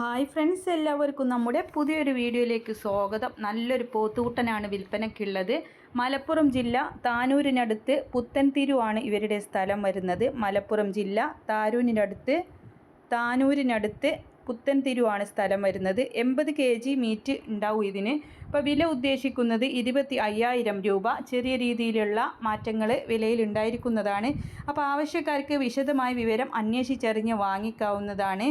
Hi friends എല്ലാവർക്കും നമ്മുടെ പുതിയൊരു വീഡിയോയിലേക്ക് സ്വാഗതം. നല്ലൊരു പോത്തുകുട്ടനാണ് വിൽപ്പനയ്ക്കുള്ളത്. മലപ്പുറം ജില്ല താനൂരിനടുത്ത് പുത്തൻതിരുവാണ് ഇവരുടെ സ്ഥലം വരുന്നത്. മലപ്പുറം ജില്ല താരൂരിനടുത്ത് താനൂരിനടുത്ത് പുത്തൻതിരുവാണ് സ്ഥലം വരുന്നത്. എൺപത് കെ ജി മീറ്റ് ഉണ്ടാവും ഇതിന്. ഇപ്പോൾ വില ഉദ്ദേശിക്കുന്നത് ഇരുപത്തി അയ്യായിരം രൂപ. ചെറിയ രീതിയിലുള്ള മാറ്റങ്ങൾ വിലയിൽ ഉണ്ടായിരിക്കുന്നതാണ്. അപ്പോൾ ആവശ്യക്കാർക്ക് വിശദമായ വിവരം അന്വേഷിച്ചറിഞ്ഞ് വാങ്ങിക്കാവുന്നതാണ്.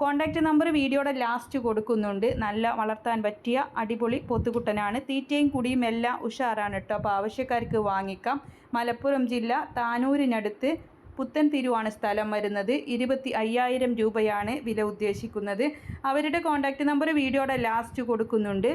കോൺടാക്റ്റ് നമ്പർ വീഡിയോയുടെ ലാസ്റ്റ് കൊടുക്കുന്നുണ്ട്. നല്ല വളർത്താൻ പറ്റിയ അടിപൊളി പൊത്തുകുട്ടനാണ് തീറ്റയും കുടിയും എല്ലാം ഉഷാറാണ് കേട്ടോ അപ്പോൾ ആവശ്യക്കാർക്ക് വാങ്ങിക്കാം. മലപ്പുറം ജില്ല താനൂരിനടുത്ത് പുത്തൻ തിരുവാണ് സ്ഥലം വരുന്നത്. ഇരുപത്തി അയ്യായിരം രൂപയാണ് വില ഉദ്ദേശിക്കുന്നത്. അവരുടെ കോൺടാക്റ്റ് നമ്പർ വീഡിയോയുടെ ലാസ്റ്റ് കൊടുക്കുന്നുണ്ട്.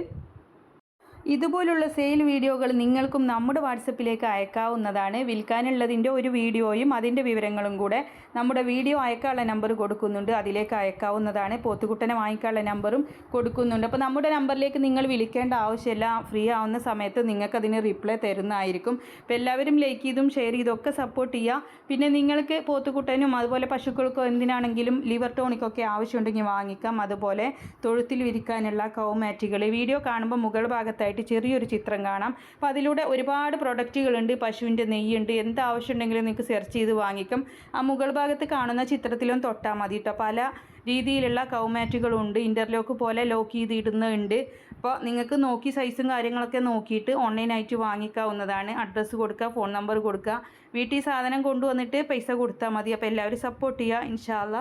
ഇതുപോലുള്ള സെയിൽ വീഡിയോകൾ നിങ്ങൾക്കും നമ്മുടെ വാട്സപ്പിലേക്ക് അയക്കാവുന്നതാണ്. വിൽക്കാനുള്ളതിന്റെ ഒരു വീഡിയോയും അതിന്റെ വിവരങ്ങളും കൂടെ നമ്മുടെ വീഡിയോ അയക്കാനുള്ള നമ്പർ കൊടുക്കുന്നുണ്ട്. അതിലേക്ക് അയക്കാവുന്നതാണ്. പോത്തുകുട്ടനെ വാങ്ങിക്കാനുള്ള നമ്പറും കൊടുക്കുന്നുണ്ട്. അപ്പോൾ നമ്മുടെ നമ്പറിലേക്ക് നിങ്ങൾ വിളിക്കേണ്ട ആവശ്യമില്ല. ഫ്രീ ആവുന്ന സമയത്ത് നിങ്ങൾക്ക് അതിന് റിപ്ലൈ തരുന്നതായിരിക്കും. അപ്പോൾ എല്ലാവരും ലൈക്ക് ചെയ്തും ഷെയർ ചെയ്തൊക്കെ സപ്പോർട്ട് ചെയ്യുക. പിന്നെ നിങ്ങൾക്ക് പോത്തുകുട്ടനും അതുപോലെ പശുക്കൾക്കോ എന്തിനാണെങ്കിലും ലിവർ ടോണിക്കൊക്കെ ആവശ്യമുണ്ടെങ്കിൽ വാങ്ങിക്കാം. അതുപോലെ തൊഴുത്തിൽ വിരിക്കാനുള്ള കൗമാറ്റുകൾ വീഡിയോ കാണുമ്പോൾ മുകൾ ഭാഗത്തായിട്ട് ചെറിയൊരു ചിത്രം കാണാം. അപ്പോൾ അതിലൂടെ ഒരുപാട് പ്രൊഡക്റ്റുകളുണ്ട്. പശുവിന്റെ നെയ്യുണ്ട്. എന്ത് ആവശ്യമുണ്ടെങ്കിലും നിങ്ങൾക്ക് സെർച്ച് ചെയ്ത് വാങ്ങിക്കും. ആ മുകൾ ഭാഗത്ത് കാണുന്ന ചിത്രത്തിലും തൊട്ടാൽ മതി കേട്ടോ പല രീതിയിലുള്ള കൗമാറ്റുകളുണ്ട്. ഇന്റർലോക്ക് പോലെ ലോക്ക് ചെയ്ത് ഇടുന്നുണ്ട് അപ്പോൾ നിങ്ങൾക്ക് നോക്കി സൈസും കാര്യങ്ങളൊക്കെ നോക്കിയിട്ട് ഓൺലൈനായിട്ട് വാങ്ങിക്കാവുന്നതാണ്. അഡ്രസ്സ് കൊടുക്കുക ഫോൺ നമ്പർ കൊടുക്കുക. വീട്ടിൽ സാധനം കൊണ്ടുവന്നിട്ട് പൈസ കൊടുത്താൽ മതി. അപ്പോൾ എല്ലാവരും സപ്പോർട്ട് ചെയ്യുക. ഇൻഷാല്ല